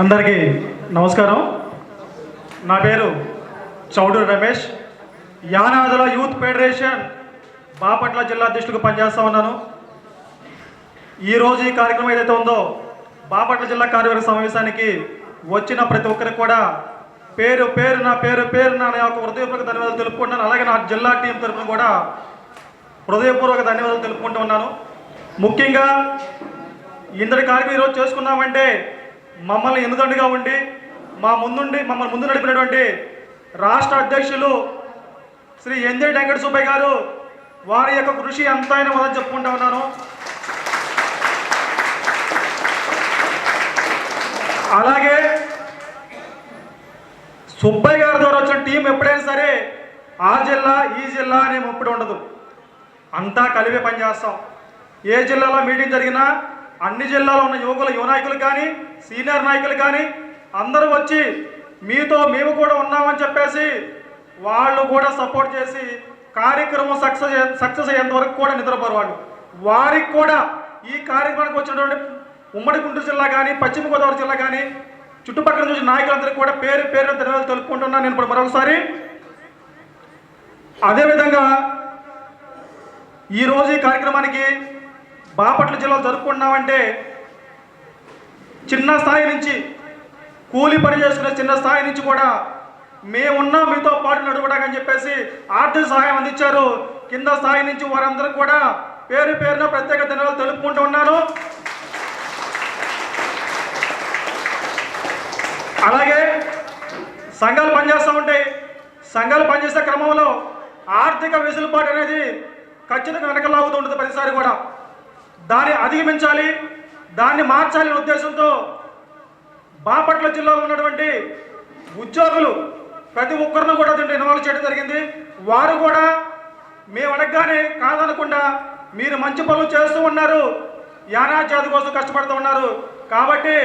అందరికీ నమస్కారం. నా పేరు చౌడూరు రమేష్. యానాదుల యూత్ ఫెడరేషన్ బాపట్ల జిల్లా అధ్యక్షుడికి పనిచేస్తా ఉన్నాను. ఈరోజు ఈ కార్యక్రమం ఏదైతే ఉందో బాపట్ల జిల్లా కార్యవర్గ సమావేశానికి వచ్చిన ప్రతి ఒక్కరికి కూడా పేరు పేరు నా పేరు పేరు నా యొక్క హృదయపూర్వక ధన్యవాదాలు తెలుపుకుంటున్నాను. అలాగే నా జిల్లా టీం తరఫున కూడా హృదయపూర్వక ధన్యవాదాలు తెలుపుకుంటూ ఉన్నాను ముఖ్యంగా ఇంతటి కార్యక్రమం ఈరోజు చేసుకున్నామంటే మమ్మల్ని ఎన్నుదండుగా ఉండి మా ముందుండి మమ్మల్ని ముందు నడిపినటువంటి రాష్ట్ర అధ్యక్షులు శ్రీ ఎన్జే వెంకట సుబ్బయ్య గారు వారి యొక్క కృషి ఎంతైనా మొదలు చెప్పుకుంటా ఉన్నాను. అలాగే సుబ్బయ్య గారి ద్వారా వచ్చిన టీం ఎప్పుడైనా సరే ఆ జిల్లా ఈ జిల్లా అనే ముప్పుడు ఉండదు. అంతా కలిపే పనిచేస్తాం ఏ జిల్లాలో మీటింగ్ జరిగినా అన్ని జిల్లాలో ఉన్న యువకులు యువ నాయకులు కానీ సీనియర్ నాయకులు కానీ అందరూ వచ్చి మీతో మేము కూడా ఉన్నామని చెప్పేసి వాళ్ళు కూడా సపోర్ట్ చేసి కార్యక్రమం సక్సెస్ సక్సెస్ అయ్యేంత వరకు కూడా నిద్రపోరు వాళ్ళు. వారికి కూడా ఈ కార్యక్రమానికి వచ్చినటువంటి ఉమ్మడి గుంటూరు జిల్లా కానీ పశ్చిమ గోదావరి జిల్లా కానీ చుట్టుపక్కల చూసిన నాయకులందరికీ కూడా పేరు పేరు ధన్యవాదాలు తెలుపుకుంటున్నాను నేను ఇప్పుడు మరొకసారి. అదేవిధంగా ఈరోజు ఈ కార్యక్రమానికి బాపట్ల జిల్లాలో జరుపుకుంటున్నామంటే చిన్న స్థాయి నుంచి కూలి పని చేసుకునే చిన్న స్థాయి నుంచి కూడా మేమున్నా మీతో పాటు నడవడాకని చెప్పేసి ఆర్థిక సహాయం అందించారు. కింద స్థాయి నుంచి వారందరూ కూడా పేరు పేరున ప్రత్యేక ధన్యవాదాలు తెలుపుకుంటూ ఉన్నాను. అలాగే సంఘాలు పనిచేస్తూ ఉంటాయి సంఘాలు పనిచేసే క్రమంలో ఆర్థిక వెసులుబాటు అనేది ఖచ్చితంగా వెనకలాగుతూ ఉంటుంది ప్రతిసారి కూడా. దాన్ని అధిగమించాలి దాన్ని మార్చాలనే ఉద్దేశంతో బాపట్ల జిల్లాలో ఉన్నటువంటి ఉద్యోగులు ప్రతి ఒక్కరిని కూడా దీంట్లో ఇన్వాల్వ్ చేయడం జరిగింది. వారు కూడా మేము అడగగానే కాదనకుండా మీరు మంచి పనులు చేస్తూ ఉన్నారు యానా జాతి కోసం కష్టపడుతూ ఉన్నారు. కాబట్టి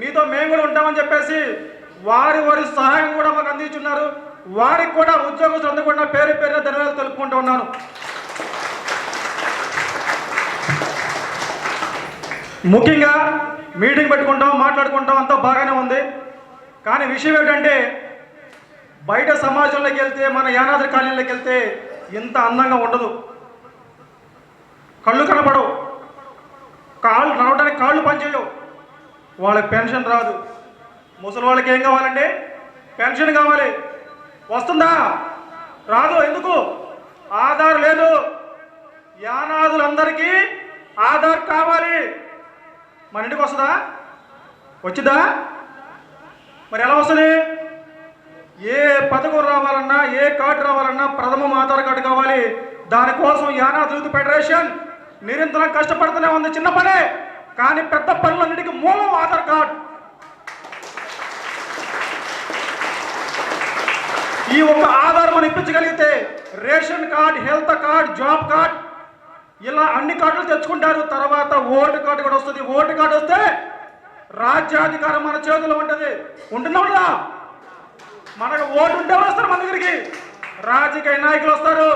మీతో మేము కూడా ఉంటామని చెప్పేసి వారి వారి సహాయం కూడా మాకు అందించున్నారు. వారికి కూడా ఉద్యోగం అందకుండా పేరు పేరున ధన్యవాదాలు తెలుపుకుంటూ ఉన్నాను. ముఖ్యంగా మీటింగ్ పెట్టుకుంటాం మాట్లాడుకుంటాం అంతా బాగానే ఉంది. కానీ విషయం ఏంటంటే బయట సమాజంలోకి వెళ్తే మన యానాద్రి కాలనీలోకి వెళ్తే ఇంత అందంగా ఉండదు. కళ్ళు కనపడవు. కాళ్ళు నడవడానికి కాళ్ళు పనిచేయవు. వాళ్ళకి పెన్షన్ రాదు. ముసలి వాళ్ళకి ఏం కావాలండి? పెన్షన్ కావాలి. వస్తుందా? రాదు. ఎందుకు? ఆధార్ లేదు. యానాదులందరికీ ఆధార్ కావాలి. మన ఇంటికి వస్తుందా? వచ్చిందా? మరి ఎలా వస్తుంది? ఏ పథకం రావాలన్నా ఏ కార్డు రావాలన్నా ప్రథమం ఆధార్ కార్డు కావాలి. దానికోసం యానాద్ యూత్ ఫెడరేషన్ నిరంతరం కష్టపడుతూనే ఉంది చిన్న పనే. కానీ పెద్ద పనులన్నిటికీ మూలం ఆధార్ కార్డ్. ఈ ఒక ఆధార్ మనం ఇప్పించగలిగితే ration card health card job card ఇలా అన్ని కార్డులు తెచ్చుకుంటారు. తర్వాత ఓటు కార్డు కూడా వస్తుంది. ఓటు కార్డు వస్తే రాజ్యాధికారం మన చేతిలో ఉంటుంది. ఉంటున్నావురా మనకు ఓటు ఉంటే వస్తారు మన దగ్గరికి? రాజకీయ నాయకులు వస్తారు.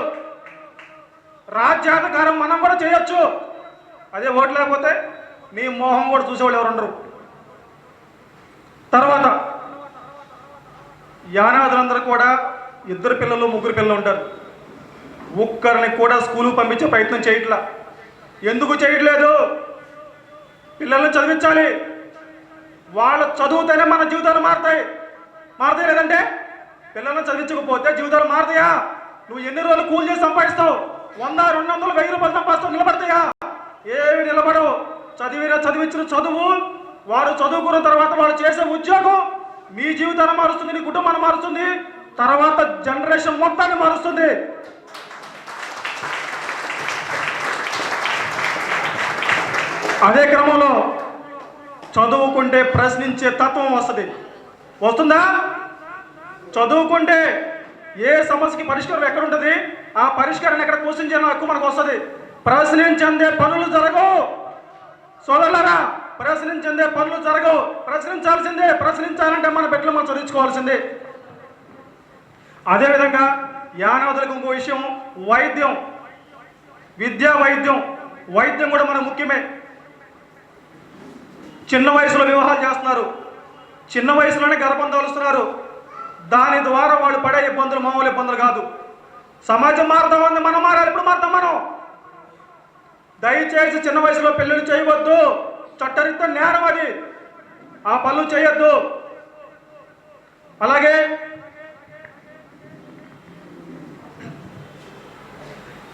రాజ్యాధికారం మనం కూడా చేయొచ్చు. అదే ఓటు లేకపోతే నీ మోహం కూడా చూసేవాళ్ళు ఎవరు ఉండరు. తర్వాత యానాదులందరూ కూడా ఇద్దరు పిల్లలు ముగ్గురు పిల్లలు ఉంటారు. ఒక్కరిని కూడా స్కూలు పంపించే ప్రయత్నం చేయట్లా. ఎందుకు చేయట్లేదు? పిల్లల్ని చదివించాలి. వాళ్ళ చదువుతేనే మన జీవితాలు మారుతాయి. మారుతాయి లేదంటే పిల్లల్ని చదివించకపోతే జీవితాలు మారుతాయా? నువ్వు ఎన్ని రోజులు కూలి చేసి సంపాదిస్తావు? వంద రెండు వందలు వెయ్యి రూపాయలు సంపాదిస్తావు నిలబడతాయా? ఏమి నిలబడవు. చదివిన చదివించిన చదువు వారు చదువుకున్న తర్వాత వాళ్ళు చేసే ఉద్యోగం మీ జీవితాన్ని మారుస్తుంది నీ కుటుంబాన్ని మారుస్తుంది తర్వాత జనరేషన్ మొత్తాన్ని మారుస్తుంది. అదే క్రమంలో చదువుకుంటే ప్రశ్నించే తత్వం వస్తుంది. వస్తుందా? చదువుకుంటే ఏ సమస్యకి పరిష్కారం ఎక్కడ ఉంటుంది ఆ పరిష్కారాన్ని ఎక్కడ క్వశ్చన్ హక్కు మనకు వస్తుంది. ప్రశ్నించందే పనులు జరగవు. సోదరులారా ప్రశ్నించందే పనులు జరగవు. ప్రశ్నించాల్సిందే ప్రశ్నించాలంటే మన బిడ్డలు మనం చదివించుకోవాల్సిందే. అదేవిధంగా యానాదులకు ఇంకో విషయం వైద్యం. విద్యా వైద్యం. వైద్యం కూడా మన ముఖ్యమే. చిన్న వయసులో వివాహాలు చేస్తున్నారు. చిన్న వయసులోనే గర్భం తోలుస్తున్నారు దాని ద్వారా వాళ్ళు పడే ఇబ్బందులు మామూలు ఇబ్బందులు కాదు. సమాజం మారుతాం ఉంది మనం మారాలి ఇప్పుడు మారుతాం మనం? దయచేసి చిన్న వయసులో పెళ్ళిళ్ళు చేయవద్దు. చట్టరీత్యా నేరం అది. ఆ పనులు చేయొద్దు. అలాగే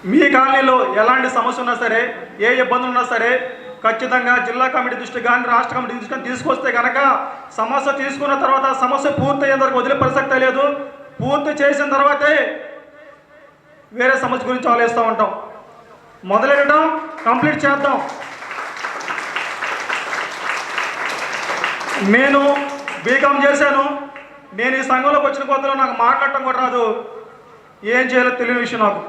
మీ కాలనీలో ఎలాంటి సమస్య ఉన్నా సరే ఏ ఇబ్బందులు ఉన్నా సరే ఖచ్చితంగా జిల్లా కమిటీ దృష్టి కానీ రాష్ట్ర కమిటీ దృష్టి కానీ తీసుకొస్తే కనుక సమస్య తీసుకున్న తర్వాత సమస్య పూర్తి అయ్యేంత వరకు వదిలే ప్రసక్తే లేదు. పూర్తి చేసిన తర్వాతే వేరే సమస్య గురించి ఆలోచిస్తూ ఉంటాం. మొదలెట్టడం కంప్లీట్ చేద్దాం. నేను బీకామ్ చేశాను. నేను ఈ సంఘంలోకి వచ్చిన కొత్తలో నాకు మాట్లాడటం కూడా రాదు. ఏం చేయాలో తెలియని విషయం నాకు.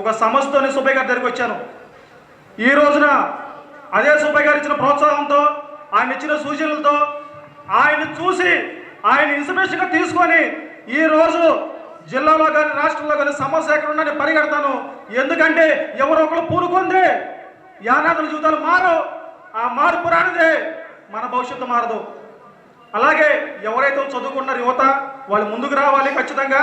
ఒక సమస్యతోని సుబ్బయ్య గారి దగ్గరికి వచ్చాను. ఈ రోజున అదే సుబ్బయ్య గారు ఇచ్చిన ప్రోత్సాహంతో ఆయన ఇచ్చిన సూచనలతో ఆయన చూసి ఆయన ఇన్స్పిరేషన్గా తీసుకొని ఈ రోజు జిల్లాలో కానీ రాష్ట్రంలో కానీ సమస్య ఎక్కడ ఉన్నా పరిగెడతాను. ఎందుకంటే ఎవరో ఒకరు పూనుకుంది. యానాదుల జీవితాలు మారు ఆ మార్పు రానిదే. మన భవిష్యత్తు మారదు. అలాగే ఎవరైతే చదువుకున్నారు యువత వాళ్ళు ముందుకు రావాలి ఖచ్చితంగా.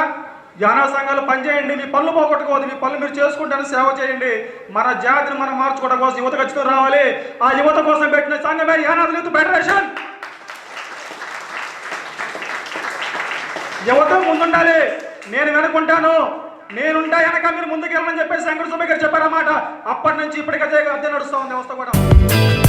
జ్ఞాన సంఘాలు పనిచేయండి మీ పనులు పోగొట్టుకోవద్దు మీ పనులు మీరు చేసుకుంటాను సేవ చేయండి. మన జాతిని మనం మార్చుకోవడం కోసం యువత ఖచ్చితంగా రావాలి. ఆ యువత కోసం పెట్టిన సంఘమే యానాదుల యూత్ ఫెడరేషన్. యువత ముందుండాలి. నేను వెనుకుంటాను. నేనుంటా వెనక మీరు ముందుకెళ్ళమని చెప్పేసి శంకర సుబ్బయ్య గారు చెప్పారన్నమాట. అప్పటి నుంచి ఇప్పటికైతే అదే నడుస్తూ ఉంది వ్యవస్థ కూడా.